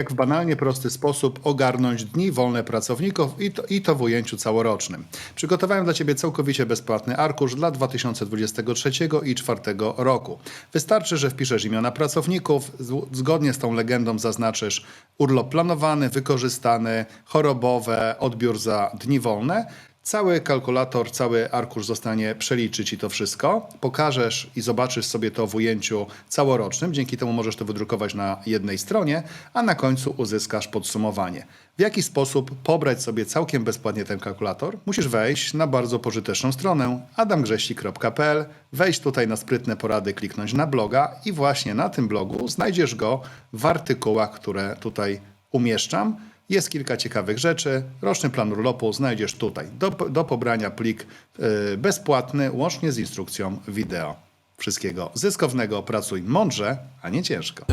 jak w banalnie prosty sposób ogarnąć dni wolne pracowników i to, i to w ujęciu całorocznym. Przygotowałem dla Ciebie całkowicie bezpłatny arkusz dla 2023 i 2024 roku. Wystarczy, że wpiszesz imiona pracowników, zgodnie z tą legendą zaznaczysz urlop planowany, wykorzystany, chorobowe, odbiór za dni wolne. Cały kalkulator, cały arkusz zostanie przeliczy Ci to wszystko. Pokażesz i zobaczysz sobie to w ujęciu całorocznym. Dzięki temu możesz to wydrukować na jednej stronie, a na końcu uzyskasz podsumowanie. W jaki sposób pobrać sobie całkiem bezpłatnie ten kalkulator? Musisz wejść na bardzo pożyteczną stronę adamgrześci.pl, wejść tutaj na sprytne porady, kliknąć na bloga i właśnie na tym blogu znajdziesz go w artykułach, które tutaj umieszczam. Jest kilka ciekawych rzeczy. Roczny plan urlopu znajdziesz tutaj. Do, do pobrania plik y, bezpłatny, łącznie z instrukcją wideo. Wszystkiego zyskownego, pracuj mądrze, a nie ciężko.